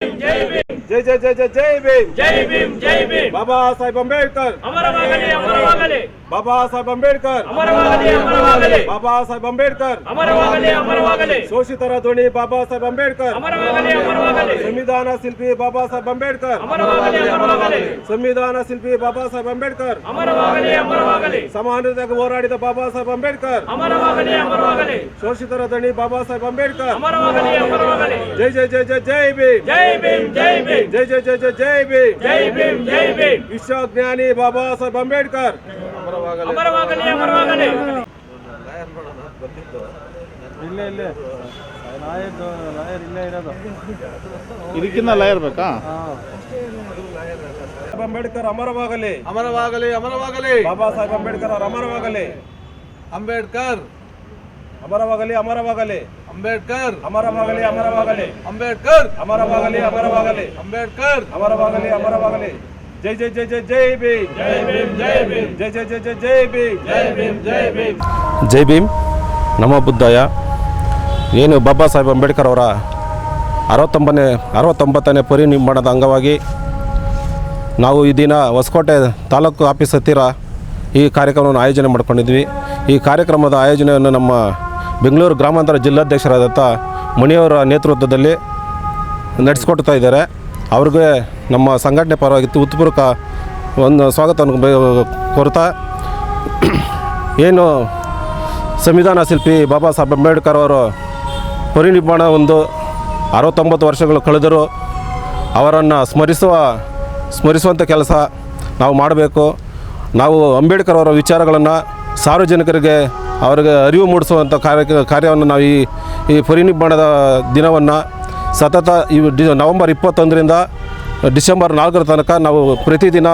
ಜೈ ಜೈ ಜೈ ಜೈ ಜೈ ಭೀಮ್ ಜೈ ಭೀಮ್ ಜೈ ಭೀಮ್ ಬಾಬಾ ಸಾಹೇಬ್ ಅಂಬೇಡ್ಕರ್ ಅಮರವಾಗಲಿ ಅಮರವಾಗಲಿ ಬಾಬಾ ಸಾಹೇಬ್ ಅಂಬೇಡ್ಕರ್ ಅಮರವಾಗಲಿ ಅಮರವಾಗಲಿ ಬಾಬಾ ಸಾಹೇಬ್ ಅಂಬೇಡ್ಕರ್ ಅಮರವಾಗಲಿ ಅಮರವಾಗಲಿ ಶೋಷಿತರ ಧ್ವನಿ ಬಾಬಾ ಸಾಹೇಬ್ ಅಂಬೇಡ್ಕರ್ ಅಮರವಾಗಲಿ ಅಮರವಾಗಲಿ ಸಂವಿಧಾನ ಶಿಲ್ಪಿ ಬಾಬಾ ಸಾಹೇಬ್ ಅಂಬೇಡ್ಕರ್ ಅಮರವಾಗಲಿ ಅಮರವಾಗಲಿ ಸಂವಿಧಾನ ಶಿಲ್ಪಿ ಬಾಬಾ ಸಾಹೇಬ್ ಅಂಬೇಡ್ಕರ್ ಅಮರವಾಗಲಿ ಅಮರವಾಗಲಿ ಸಮಾನತೆಗೆ ಹೋರಾಡಿದ ಬಾಬಾ ಸಾಹೇಬ್ ಅಂಬೇಡ್ಕರ್ ಅಮರವಾಗಲಿ ಅಮರವಾಗಲಿ ಶೋಷಿತರ ಧ್ವನಿ ಬಾಬಾ ಸಾಹೇಬ್ ಅಂಬೇಡ್ಕರ್ ಅಮರವಾಗಲಿ ಅಮರವಾಗಲಿ ಜೈ ಜೈ ಜೈ ಜೈ ಜೈ ಭೀಮ್ ಜೈ ಭೀಮ್ ಜೈ ಭೀಮ್ ಜೈ ಜೈ ಜೈ ಜೈ ಜೈ ಭೀಮ್ ಜೈ ಭೀಮ್ ಜೈ ಭೀಮ್ ವಿಶ್ವಜ್ಞಾನಿ ಬಾಬಾ ಸಾಹೇಬ್ ಅಂಬೇಡ್ಕರ್ ಅಮರವಾಗಲಿ ಅಮರವಾಗಲಿ ಇಲ್ಲೇ ಇಲ್ಲೇ. ಲಾಯರ್ ಲಾಯರ್ ಇಲ್ಲೇ ಇರೋದು. ಇದಕ್ಕಿಂತ ಲಾಯರ್ ಬೇಕಾ? ಅಂಬೇಡ್ಕರ್ ಅಮರವಾಗಲಿ. ಅಮರವಾಗಲಿ ಅಮರವಾಗಲಿ. ಬಾಬಾ ಸಾಹೇಬ್ ಅಂಬೇಡ್ಕರ್ ಅವರ ಅಮರವಾಗಲಿ. ಅಂಬೇಡ್ಕರ್. ಅಮರವಾಗಲಿ ಅಮರವಾಗಲಿ. ಅಂಬೇಡ್ಕರ್. ಅಮರವಾಗಲಿ ಅಮರವಾಗಲಿ. ಅಂಬೇಡ್ಕರ್. ಅಮರವಾಗಲಿ ಅಮರವಾಗಲಿ. ಅಂಬೇಡ್ಕರ್. ಅಮರವಾಗಲಿ ಅಮರವಾಗಲಿ. ಜೈ ಜೈ ಜೈ ಜೈ ಜೈ ಭೀಮ್. ಜೈ ಭೀಮ್ ಜೈ ಭೀಮ್. ಜೈ ಜೈ ಜೈ ಜೈ ಜೈ ಭೀಮ್. ಜೈ ಭೀಮ್ ಜೈ ಭೀಮ್. ಜೈ ಭೀಮ್. ನಮ ಬುದ್ಧಯ. ಏನು ಬಾಬಾ ಸಾಹೇಬ್ ಅಂಬೇಡ್ಕರ್ ಅವರ ಅರವತ್ತೊಂಬನೇ ಅರವತ್ತೊಂಬತ್ತನೇ ಪರಿನಿರ್ಮಾಣದ ಅಂಗವಾಗಿ ನಾವು ಈ ದಿನ ಹೊಸಕೋಟೆ ತಾಲೂಕು ಆಫೀಸ್ ಹತ್ತಿರ ಈ ಕಾರ್ಯಕ್ರಮವನ್ನು ಆಯೋಜನೆ ಮಾಡ್ಕೊಂಡಿದ್ವಿ. ಈ ಕಾರ್ಯಕ್ರಮದ ಆಯೋಜನೆಯನ್ನು ನಮ್ಮ ಬೆಂಗಳೂರು ಗ್ರಾಮಾಂತರ ಜಿಲ್ಲಾಧ್ಯಕ್ಷರಾದಂಥ ಮಣಿಯವರ ನೇತೃತ್ವದಲ್ಲಿ ನಡೆಸ್ಕೊಡ್ತಾ ಇದ್ದಾರೆ. ಅವ್ರಿಗೆ ನಮ್ಮ ಸಂಘಟನೆ ಪರವಾಗಿ ಉತ್ಪೂರ್ವಕ ಒಂದು ಸ್ವಾಗತವನ್ನು ಕೊರ್ತಾ ಏನು ಸಂವಿಧಾನ ಶಿಲ್ಪಿ ಬಾಬಾ ಸಾಹೇಬ್ ಅಂಬೇಡ್ಕರ್ ಅವರು ಪರಿನಿರ್ಮಾಣ ಒಂದು ಅರವತ್ತೊಂಬತ್ತು ವರ್ಷಗಳು ಕಳೆದರು ಅವರನ್ನು ಸ್ಮರಿಸುವ ಸ್ಮರಿಸುವಂಥ ಕೆಲಸ ನಾವು ಮಾಡಬೇಕು. ನಾವು ಅಂಬೇಡ್ಕರ್ ಅವರ ವಿಚಾರಗಳನ್ನು ಸಾರ್ವಜನಿಕರಿಗೆ ಅವರಿಗೆ ಅರಿವು ಮೂಡಿಸುವಂಥ ಕಾರ್ಯ ಕಾರ್ಯವನ್ನು ನಾವು ಈ ಈ ಪರಿನಿರ್ಮಾಣದ ದಿನವನ್ನು ಸತತ ಇವು ಡಿ ನವಂಬರ್ ಇಪ್ಪತ್ತೊಂದರಿಂದ ಡಿಸೆಂಬರ್ ನಾಲ್ಕರ ತನಕ ನಾವು ಪ್ರತಿದಿನ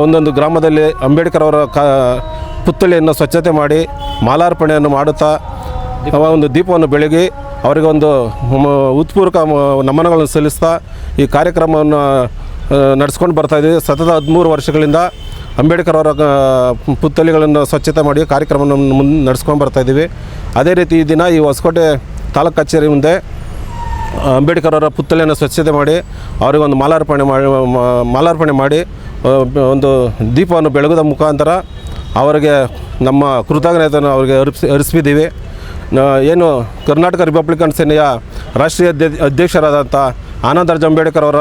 ಒಂದೊಂದು ಗ್ರಾಮದಲ್ಲಿ ಅಂಬೇಡ್ಕರ್ ಅವರ ಕ ಪುತ್ಥಳಿಯನ್ನು ಸ್ವಚ್ಛತೆ ಮಾಡಿ ಮಾಲಾರ್ಪಣೆಯನ್ನು ಮಾಡುತ್ತಾ ಒಂದು ದೀಪವನ್ನು ಬೆಳಗಿ ಅವರಿಗೆ ಒಂದು ಉತ್ಪೂರ್ವಕ ನಮನಗಳನ್ನು ಸಲ್ಲಿಸ್ತಾ ಈ ಕಾರ್ಯಕ್ರಮವನ್ನು ನಡೆಸ್ಕೊಂಡು ಬರ್ತಾಯಿದ್ದೀವಿ ಸತತ ಹದಿಮೂರು ವರ್ಷಗಳಿಂದ ಅಂಬೇಡ್ಕರ್ ಅವರ ಪುತ್ಥಳಿಗಳನ್ನು ಸ್ವಚ್ಛತೆ ಮಾಡಿ ಕಾರ್ಯಕ್ರಮವನ್ನು ಮುಂದೆ ನಡೆಸ್ಕೊಂಡು ಬರ್ತಾಯಿದ್ದೀವಿ ಅದೇ ರೀತಿ ಈ ದಿನ ಈ ಹೊಸಕೋಟೆ ತಾಲೂಕು ಕಚೇರಿ ಮುಂದೆ ಅಂಬೇಡ್ಕರ್ ಅವರ ಪುತ್ತಲೆಯನ್ನು ಸ್ವಚ್ಛತೆ ಮಾಡಿ, ಅವರಿಗೆ ಒಂದು ಮಾಲಾರ್ಪಣೆ ಮಾಡಿ ಮಾಲಾರ್ಪಣೆ ಮಾಡಿ ಒಂದು ದೀಪವನ್ನು ಬೆಳಗದ ಮುಖಾಂತರ ಅವರಿಗೆ ನಮ್ಮ ಕೃತಜ್ಞತೆಯನ್ನು ಅವರಿಗೆ ಅರ್ಪಿಸಿ ಅರ್ಪಿಸಿದ್ದೀವಿ ಏನು ಕರ್ನಾಟಕ ರಿಪಬ್ಲಿಕನ್ ಸೇನೆಯ ರಾಷ್ಟ್ರೀಯ ಅಧ್ಯ- ಅಧ್ಯಕ್ಷರಾದಂಥ ಆನಂದರಾಜ್ ಅಂಬೇಡ್ಕರ್ ಅವರ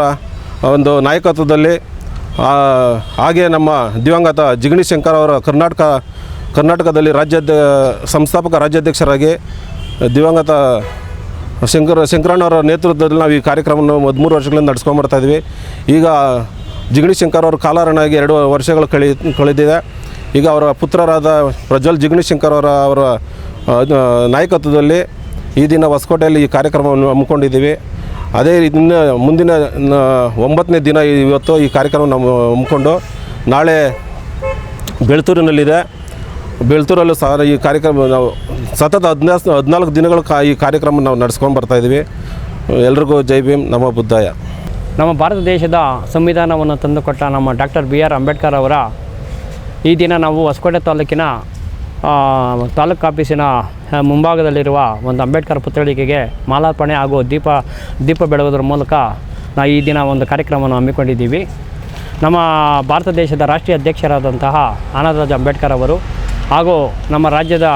ಒಂದು ನಾಯಕತ್ವದಲ್ಲಿ ಹಾಗೆ ನಮ್ಮ ದಿವಂಗತ ಜಿಗಣಿ ಶಂಕರ್ ಅವರ ಕರ್ನಾಟಕ, ಕರ್ನಾಟಕದಲ್ಲಿ ರಾಜ್ಯಾಧ್ಯ ಸಂಸ್ಥಾಪಕ ರಾಜ್ಯಾಧ್ಯಕ್ಷರಾಗಿ ದಿವಂಗತ ಶಂಕರ ಶಂಕರಣ್ಣವರ ನೇತೃತ್ವದಲ್ಲಿ ನಾವು ಈ ಕಾರ್ಯಕ್ರಮವನ್ನು ಹದಿಮೂರು ವರ್ಷಗಳಿಂದ ನಡೆಸ್ಕೊಂಬರ್ತಾ ಇದ್ದೀವಿ. ಈಗ ಜಿಗಣಿ ಶಂಕರ್ ಅವರು ಕಾಲಾರನಾಗಿ ಎರಡು ವರ್ಷಗಳು ಕಳಿ, ಕಳೆದಿದೆ. ಈಗ ಅವರ ಪುತ್ರರಾದ ಪ್ರಜ್ವಲ್ ಜಿಗಣಿ ಶಂಕರ್ ಅವರ ಅವರ ನಾಯಕತ್ವದಲ್ಲಿ ಈ ದಿನ ಹೊಸಕೋಟೆಯಲ್ಲಿ ಈ ಕಾರ್ಯಕ್ರಮವನ್ನು ಹಮ್ಮಿಕೊಂಡಿದ್ದೀವಿ. ಅದೇ ಇನ್ನು ಮುಂದಿನ ಒಂಬತ್ತನೇ ದಿನ ಇವತ್ತು ಈ ಕಾರ್ಯಕ್ರಮ ನಮ್ಮ ಹಮ್ಮಿಕೊಂಡು ನಾಳೆ ಬೆಳ್ತೂರಿನಲ್ಲಿದೆ. ಬೆಳ್ತೂರಲ್ಲೂ ಸಹ ಈ ಕಾರ್ಯಕ್ರಮ ನಾವು ಸತತ ಹದಿನಾಲ್ಕು ಹದಿನಾಲ್ಕು ದಿನಗಳು ಕಾ ಈ ಕಾರ್ಯಕ್ರಮ ನಾವು ನಡೆಸ್ಕೊಂಡು ಬರ್ತಾಯಿದ್ದೀವಿ ಎಲ್ರಿಗೂ ಜೈ ಭೀಮ್ ನಮ್ಮ ಬುದ್ಧಾಯ. ನಮ್ಮ ಭಾರತ ದೇಶದ ಸಂವಿಧಾನವನ್ನು ತಂದುಕೊಟ್ಟ ನಮ್ಮ ಡಾಕ್ಟರ್ ಬಿ ಆರ್ ಅಂಬೇಡ್ಕರ್ ಅವರ ಈ ದಿನ ನಾವು ಹೊಸಕೋಟೆ ತಾಲೂಕಿನ ತಾಲೂಕು ಆಫೀಸಿನ ಮುಂಭಾಗದಲ್ಲಿರುವ ಒಂದು ಅಂಬೇಡ್ಕರ್ ಪುತ್ಥಳಿಕೆಗೆ ಮಾಲಾರ್ಪಣೆ ಹಾಗೂ ದೀಪ ದೀಪ ಬೆಳಗೋದ್ರ ಮೂಲಕ ನಾವು ಈ ದಿನ ಒಂದು ಕಾರ್ಯಕ್ರಮವನ್ನು ಹಮ್ಮಿಕೊಂಡಿದ್ದೀವಿ. ನಮ್ಮ ಭಾರತ ದೇಶದ ರಾಷ್ಟ್ರೀಯ ಅಧ್ಯಕ್ಷರಾದಂತಹ ಆನಂದರಾಜ್ ಅಂಬೇಡ್ಕರ್ ಅವರು ಹಾಗೂ ನಮ್ಮ ರಾಜ್ಯದ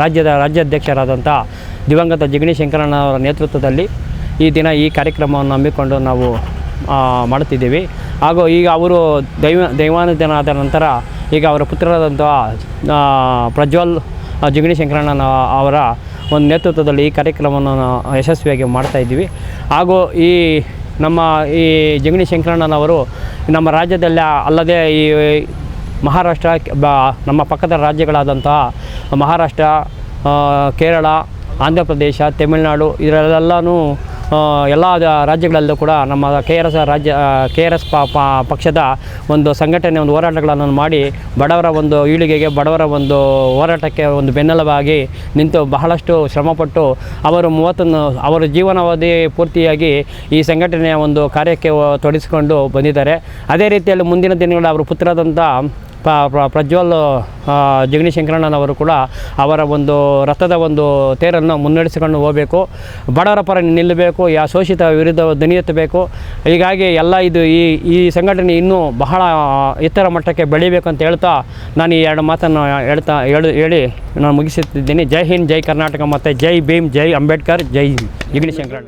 ರಾಜ್ಯದ ರಾಜ್ಯಾಧ್ಯಕ್ಷರಾದಂಥ ದಿವಂಗತ ಜಿಗಣಿ ಶಂಕರಣ್ಣವರ ನೇತೃತ್ವದಲ್ಲಿ ಈ ದಿನ ಈ ಕಾರ್ಯಕ್ರಮವನ್ನು ಹಮ್ಮಿಕೊಂಡು ನಾವು ಮಾಡುತ್ತಿದ್ದೀವಿ. ಹಾಗೂ ಈಗ ಅವರು ದೈವ, ದೈವಾನುದಾನದ ನಂತರ ಈಗ ಅವರ ಪುತ್ರರಾದಂಥ ಪ್ರಜ್ವಲ್ ಜಿಗಣಿ ಶಂಕರಣ್ಣನ ಅವರ ಒಂದು ನೇತೃತ್ವದಲ್ಲಿ ಈ ಕಾರ್ಯಕ್ರಮವನ್ನು ಯಶಸ್ವಿಯಾಗಿ ಮಾಡ್ತಾ ಇದ್ದೀವಿ. ಹಾಗೂ ಈ ನಮ್ಮ ಈ ಜಗಣಿ ಶಂಕರಣ್ಣನವರು ನಮ್ಮ ರಾಜ್ಯದಲ್ಲಿ ಅಲ್ಲದೆ ಈ ಮಹಾರಾಷ್ಟ್ರ ನಮ್ಮ ಪಕ್ಕದ ರಾಜ್ಯಗಳಾದಂತಹ ಮಹಾರಾಷ್ಟ್ರ ಕೇರಳ ಆಂಧ್ರ ಪ್ರದೇಶ ತಮಿಳುನಾಡು ಇದರಲ್ಲೆಲ್ಲನೂ ಎಲ್ಲ ರಾಜ್ಯಗಳಲ್ಲೂ ಕೂಡ ನಮ್ಮ ಕೆ ಆರ್ ಎಸ್ ರಾಜ್ಯ ಕೆ ಆರ್ ಎಸ್ ಪಕ್ಷದ ಒಂದು ಸಂಘಟನೆ, ಒಂದು ಹೋರಾಟಗಳನ್ನು ಮಾಡಿ ಬಡವರ ಒಂದು ಈಳಿಗೆಗೆ, ಬಡವರ ಒಂದು ಹೋರಾಟಕ್ಕೆ ಒಂದು ಬೆನ್ನೆಲುಬಾಗಿ ನಿಂತು ಬಹಳಷ್ಟು ಶ್ರಮಪಟ್ಟು ಅವರು ಮೂವತ್ತೊಂದು ಅವರ ಜೀವನಾವಧಿ ಪೂರ್ತಿಯಾಗಿ ಈ ಸಂಘಟನೆಯ ಒಂದು ಕಾರ್ಯಕ್ಕೆ ತೊಡಿಸಿಕೊಂಡು ಬಂದಿದ್ದಾರೆ. ಅದೇ ರೀತಿಯಲ್ಲಿ ಮುಂದಿನ ದಿನಗಳಲ್ಲಿ ಅವರ ಪುತ್ರರಾದಂಥ ಪ ಪ್ರ- ಪ್ರಜ್ವಲ್ ಶಂಕರಣ್ಣನವರು ಕೂಡ ಅವರ ಒಂದು ರಥದ ಒಂದು ತೇರನ್ನು ಮುನ್ನಡೆಸಿಕೊಂಡು ಹೋಗಬೇಕು. ಬಡವರ ಪರ ನಿಲ್ಲಬೇಕು, ಯಾ ಶೋಷಿತ ವಿರುದ್ಧ ದನಿ ಎತ್ತಬೇಕು. ಹೀಗಾಗಿ ಎಲ್ಲ ಇದು ಈ ಈ ಸಂಘಟನೆ ಇನ್ನೂ ಬಹಳ ಎತ್ತರ ಮಟ್ಟಕ್ಕೆ ಬೆಳಿಬೇಕು ಅಂತ ಹೇಳ್ತಾ ನಾನು ಈ ಎರಡು ಮಾತನ್ನು ಹೇಳ್ತಾ, ಹೇಳಿ ಹೇಳಿ ನಾನು ಮುಗಿಸುತ್ತಿದ್ದೀನಿ. ಜೈ ಹಿಂದ್, ಜೈ ಕರ್ನಾಟಕ ಮತ್ತು ಜೈ ಭೀಮ್, ಜೈ ಅಂಬೇಡ್ಕರ್, ಜೈ ಜಗಣಿ ಶಂಕರಣ್ಣ